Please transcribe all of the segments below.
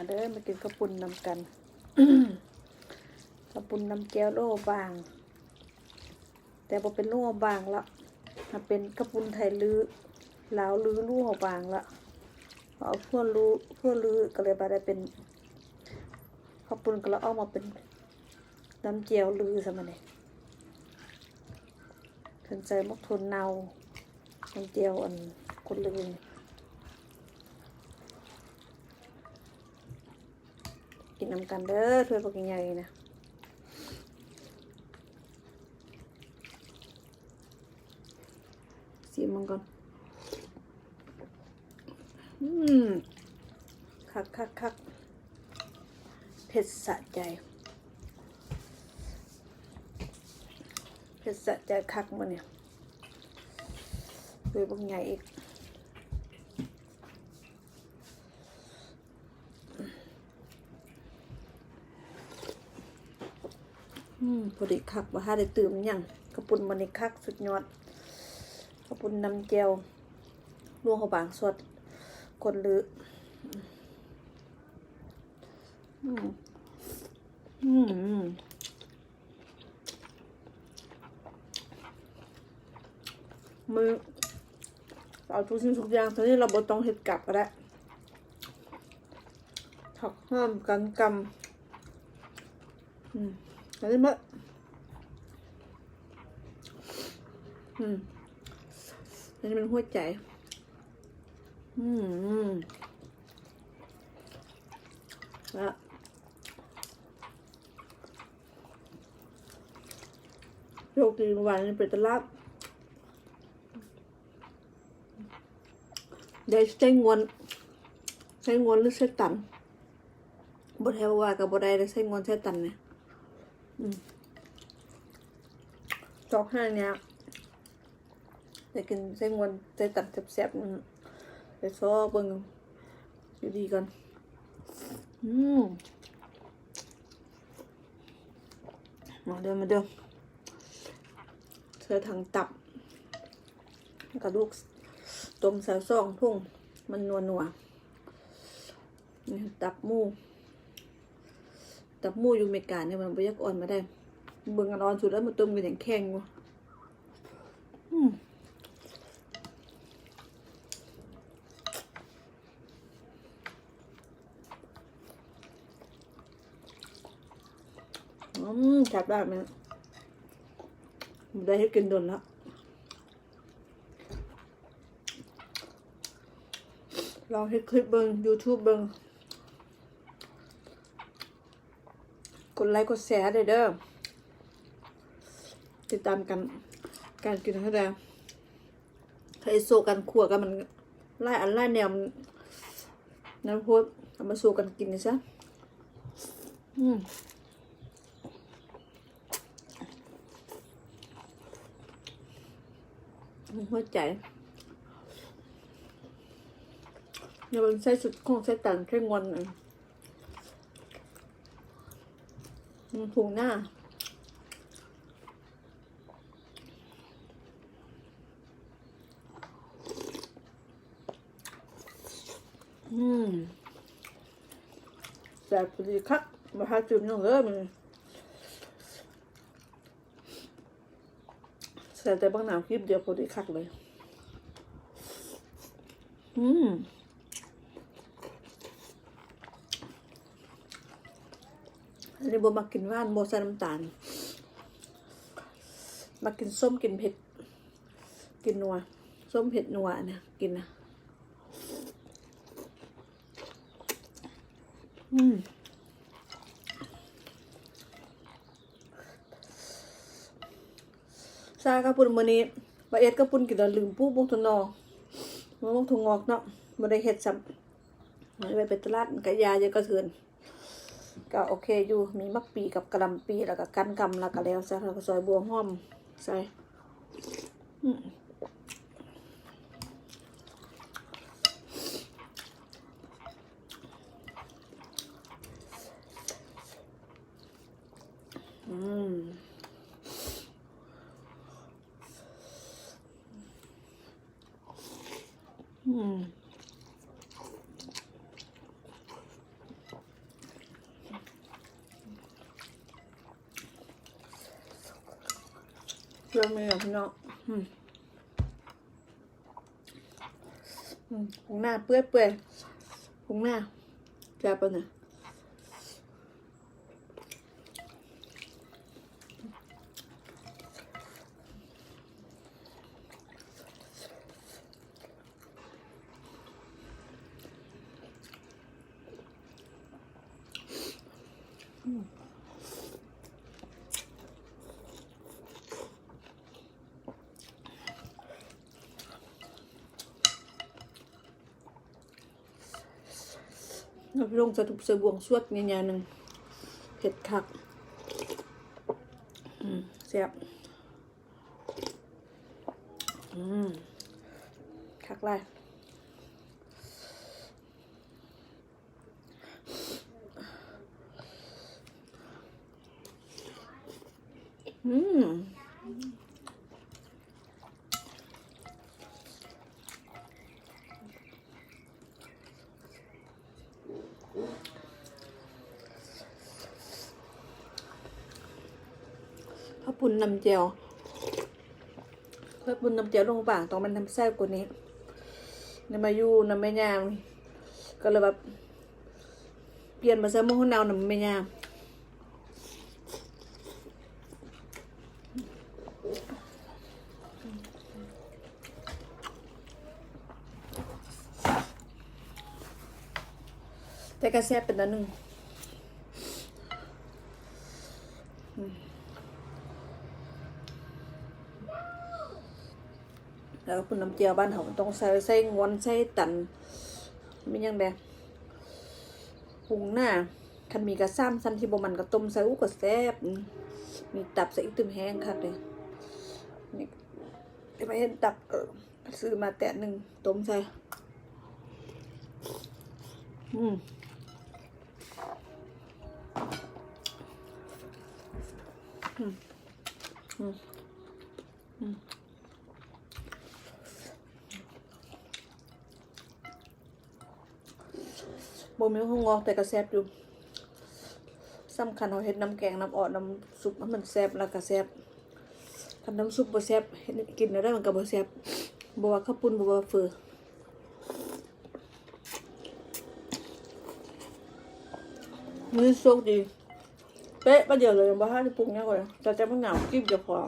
มาเด้อมากินข้าวปุ้นนำกันข้าวปุ้นน้ำแก้วโลบาง แต่พอเป็นโลบางละถ้าเป็นข้าวปุ้นไทยลือลาวลือลูบางละเอาพวกลือพวกลือก็เลยมาได้เป็นข้าวปุ้นก็แล้วเอามาเป็นน้ำแก้วลือซะมาเนี่ยขึ้นใจมักทนเนาน้ำแก้วอันคนลือนี่ กินน้ำกันเด้อถ้วยปักใหญ่ๆนะสีมันก่อนอืมคักคักคักเผ็ดสะใจเผ็ดสะใจคักมันเนี่ยถ้วยปักใหญ่อีก อืมพอดีคักว่าถ้าได้ตื่มหยังกระปุนมันนี่คักสุดยอดกระปุนน้ำเจวลวงเขาบางสดคนลืออืมอืมอืมมือเอาทุกสิ่งทุกอย่างตอนนี้เราบต้องเห็ดกลับก็ได้ถักห้ามกันกำอืม อันนี้มะอืมอันนี้เป็นหัวใจ อืมอืมแล้วโยกตีวานเป็นตลับได้ใช้งวนใช้งวนหรือใช้ตันบดแทวว่ากับบดได้ใช้งวนใช้ตันเนี่ย จอกห้างเนี้ยจะกินเส้นวันจะตัดแซ่บๆไปซอเบิ่งอยู่ดีกัน อืมมาเดินมาเดินเธอทางตับกระดูกต้มใส่ซองทุ่งมันนัวนัวๆนี่ตับห มูตับหมูอยู่เมกาเนี่ยมันไปยักอ่อนมาได้เบิ่งกันอ่อนสุดแล้วมันต้มกันอย่างแข็งวะอืมอืมจับได้ไหมได้ให้กินโดนแล้วลองให้คลิปเบิง YouTube เบิง ดไลค์กดแชร์ด้วยเด้อติดตามกันการกินเท่าใดถ้าไอโซกันขัวกันมันไล่อันไล่แนวมันน้ำโพดเอามาสู้กันกินนี่ซะอืมหัวใจอย่าเป็นใส่สุดของใส่ตันแค่งอนอะ ถุงหน้า อืมแซ่บพอดีครับมาหาจุ่มน้องเอ้ยมันใส่แต่บางหนาวคลิปเดียวพอดีคักเลย อืม อันนี้โบมากินว่านโบใส่น้ำตาล มากินส้มกินเผ็ด กินนัว ส้มเผ็ดนัวเนี่ยกินนะอืมซากระปุ่นมื้อนี้บะเอ็ดกระปุ่นกินแล้วลืมปูบุกทนอมะม่วงถุงงอกเนาะบ่ได้เฮ็ดซ้ำไปเป็นตลาดกะยาเยอะก็เทือน ก็โอเคอยู่มีมักปีกับกระลำปีแล้วก็กันกำแล้วก็แล้วซะแล้วก็ซอยบัวห้อมใส่อืมอืมอืม เรามีอะพี่น้องอืมอืมผงหน้าเปื้อยเปื่อยๆผงหน้าจะเนี่ย เราไปลงจะถูกเสือบวงสวดเนี่ยหนึ่งเผ็ดคักแซ่บอืมคักไรอืม ปุณนำเจียวพระปุณนำเจียวลงปากต้องมันทำแซ่บกว่านี้นำมาอยู่นำไม่ยามก็เลยแบบเปลี่ยนมาเสมอหุ่นแนวนำไม่ยามแต่ก็แซ่บเป็นอันหนึ่ง แล้วคุณน้ำเจียวบ้านเขาต้องใส่ใส่งวนใส่ตันไม่ยังแดงปรุงหน้าคันมีกระซ้ำซันที่บมันกระต้มใส่อุกกระแซบมีตับใส่อีกตึมแห้งคักเลยนี่ไปเห็นตับเออซื้อมาแต่หนึ่งต้มใส่อืมอืมอืม บ่มีหัวงอแต่ก็แซ่บอยู่สำคัญเราเฮ็ดน้ำแกงน้ำออดน้ำซุปมันแซ่บแล้วก็แซ่บคันน้ำซุปบ่แซ่บเฮ็ดกินแล้วมันก็บ่แซ่บบ่ว่าข้าวปุ้นบ่ว่าเฟือมือโชคดีเป๊ะประเดี๋ยวเลยบ่ทันได้ปรุงหยังก่อนแต่จะมันหนาวกินจะพอ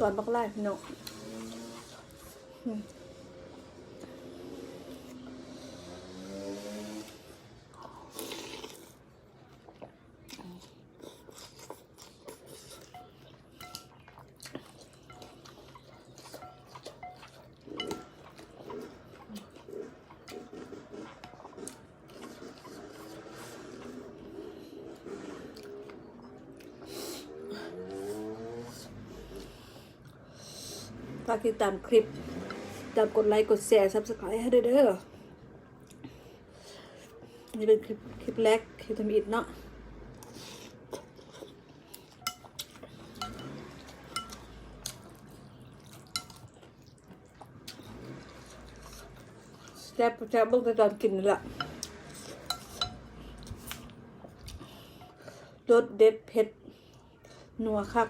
ตอนบักไล่พี่น้อง ฝากติดตามคลิปตามกดไลค์กดแชร์ซับสไครต์ให้ด้วยเด้อนี่เป็นคลิปคลิปแรกคลิปทำอิดเนาะแซ่บแซ่บเบิ่งแต่ตอนกินนี่แหละรสเด็ดเผ็ดนัวคัก